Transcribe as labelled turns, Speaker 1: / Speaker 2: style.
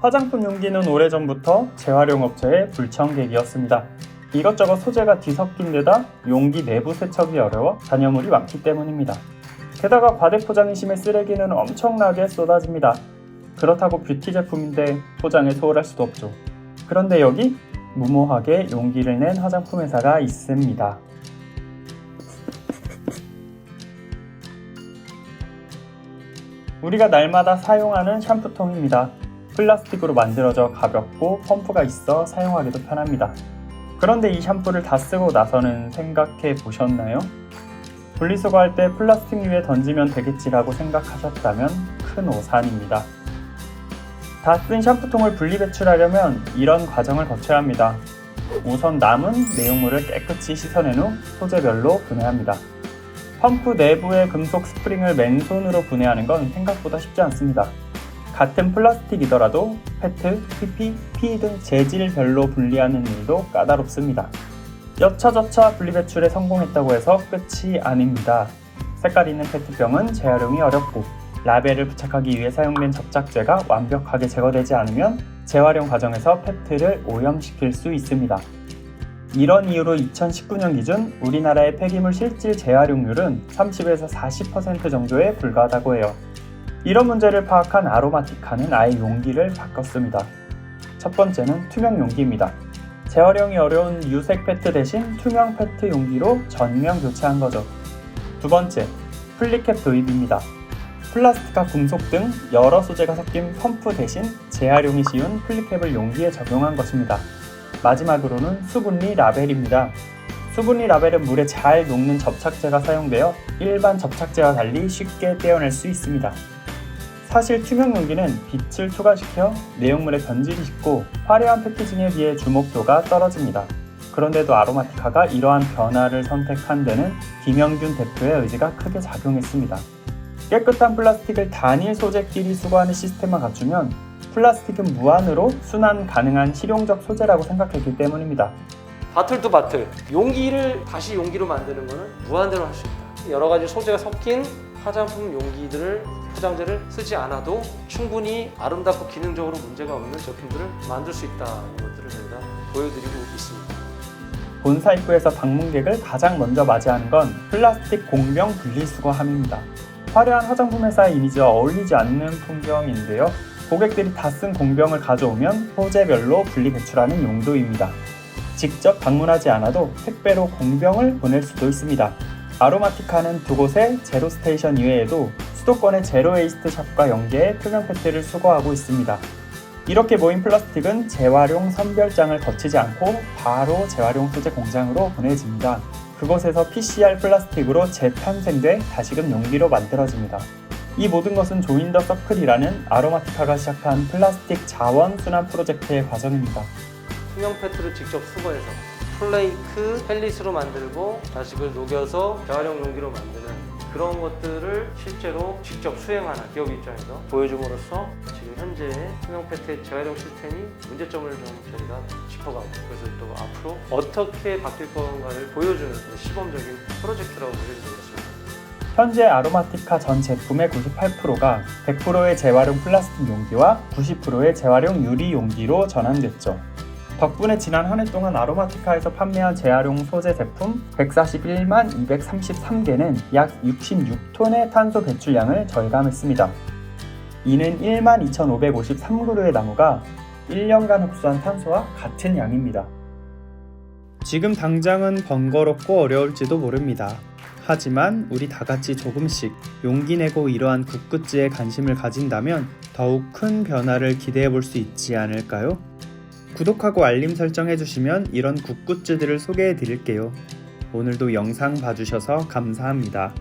Speaker 1: 화장품 용기는 오래전부터 재활용 업체의 불청객이었습니다. 이것저것 소재가 뒤섞인 데다 용기 내부 세척이 어려워 잔여물이 많기 때문입니다. 게다가 과대 포장이 심해 쓰레기는 엄청나게 쏟아집니다. 그렇다고 뷰티 제품인데 포장에 소홀할 수도 없죠. 그런데 여기 무모하게 용기를 낸 화장품 회사가 있습니다. 우리가 날마다 사용하는 샴푸통입니다. 플라스틱으로 만들어져 가볍고 펌프가 있어 사용하기도 편합니다. 그런데 이 샴푸를 다 쓰고 나서는 생각해 보셨나요? 분리수거할 때 플라스틱 위에 던지면 되겠지라고 생각하셨다면 큰 오산입니다. 다 쓴 샴푸통을 분리 배출하려면 이런 과정을 거쳐야 합니다. 우선 남은 내용물을 깨끗이 씻어낸 후 소재별로 분해합니다. 펌프 내부의 금속 스프링을 맨손으로 분해하는 건 생각보다 쉽지 않습니다. 같은 플라스틱이더라도 페트, PP, P 등 재질별로 분리하는 일도 까다롭습니다. 여차저차 분리배출에 성공했다고 해서 끝이 아닙니다. 색깔 있는 페트병은 재활용이 어렵고 라벨을 부착하기 위해 사용된 접착제가 완벽하게 제거되지 않으면 재활용 과정에서 페트를 오염시킬 수 있습니다. 이런 이유로 2019년 기준 우리나라의 폐기물 실질 재활용률은 30에서 40% 정도에 불과하다고 해요. 이런 문제를 파악한 아로마티카는 아예 용기를 바꿨습니다. 첫 번째는 투명 용기입니다. 재활용이 어려운 유색 페트 대신 투명 페트 용기로 전면 교체한 거죠. 두 번째, 플리캡 도입입니다. 플라스틱과 금속 등 여러 소재가 섞인 펌프 대신 재활용이 쉬운 플리캡을 용기에 적용한 것입니다. 마지막으로는 수분리 라벨입니다. 수분리 라벨은 물에 잘 녹는 접착제가 사용되어 일반 접착제와 달리 쉽게 떼어낼 수 있습니다. 사실 투명 용기는 빛을 투과시켜 내용물에 변질이 쉽고 화려한 패키징에 비해 주목도가 떨어집니다. 그런데도 아로마티카가 이러한 변화를 선택한 데는 김영균 대표의 의지가 크게 작용했습니다. 깨끗한 플라스틱을 단일 소재끼리 수거하는 시스템만 갖추면 플라스틱은 무한으로 순환 가능한 실용적 소재라고 생각했기 때문입니다.
Speaker 2: 바틀 투 바틀 용기를 다시 용기로 만드는 것은 무한대로 할 수 있다 여러 가지 소재가 섞인 화장품 용기들을 포장재를 쓰지 않아도 충분히 아름답고 기능적으로 문제가 없는 제품들을 만들 수 있다는 것들을 저희가 보여드리고 있습니다
Speaker 1: 본사 입구에서 방문객을 가장 먼저 맞이하는 건 플라스틱 공병 분리수거함입니다. 화려한 화장품 회사의 이미지와 어울리지 않는 풍경인데요. 고객들이 다 쓴 공병을 가져오면 소재별로 분리 배출하는 용도입니다. 직접 방문하지 않아도 택배로 공병을 보낼 수도 있습니다. 아로마티카는 두 곳의 제로 스테이션 이외에도 수도권의 제로 웨이스트 샵과 연계해 투명 페트를 수거하고 있습니다. 이렇게 모인 플라스틱은 재활용 선별장을 거치지 않고 바로 재활용 소재 공장으로 보내집니다. 그곳에서 PCR 플라스틱으로 재탄생돼 다시금 용기로 만들어집니다. 이 모든 것은 조인 더 서클이라는 아로마티카가 시작한 플라스틱 자원 순환 프로젝트의 과정입니다.
Speaker 2: 투명 페트를 직접 수거해서 플레이크, 펠릿으로 만들고 자식을 녹여서 재활용 용기로 만드는 그런 것들을 실제로 직접 수행하는 기업 입장에서 보여줌으로써 지금 현재 투명 페트의 재활용 시스템이 문제점을 좀 저희가 짚어가고 그래서 또 앞으로 어떻게 바뀔 건가를 보여주는 시범적인 프로젝트라고 보여드리겠습니다.
Speaker 1: 현재 아로마티카 전 제품의 98%가 100%의 재활용 플라스틱 용기와 90%의 재활용 유리 용기로 전환됐죠. 덕분에 지난 한 해 동안 아로마티카에서 판매한 재활용 소재 제품 141만 233개는 약 66톤의 탄소 배출량을 절감했습니다. 이는 1만 2,553그루의 나무가 1년간 흡수한 탄소와 같은 양입니다. 지금 당장은 번거롭고 어려울지도 모릅니다. 하지만 우리 다 같이 조금씩 용기 내고 이러한 굿굿즈에 관심을 가진다면 더욱 큰 변화를 기대해 볼 수 있지 않을까요? 구독하고 알림 설정 해주시면 이런 굿굿즈들을 소개해 드릴게요. 오늘도 영상 봐주셔서 감사합니다.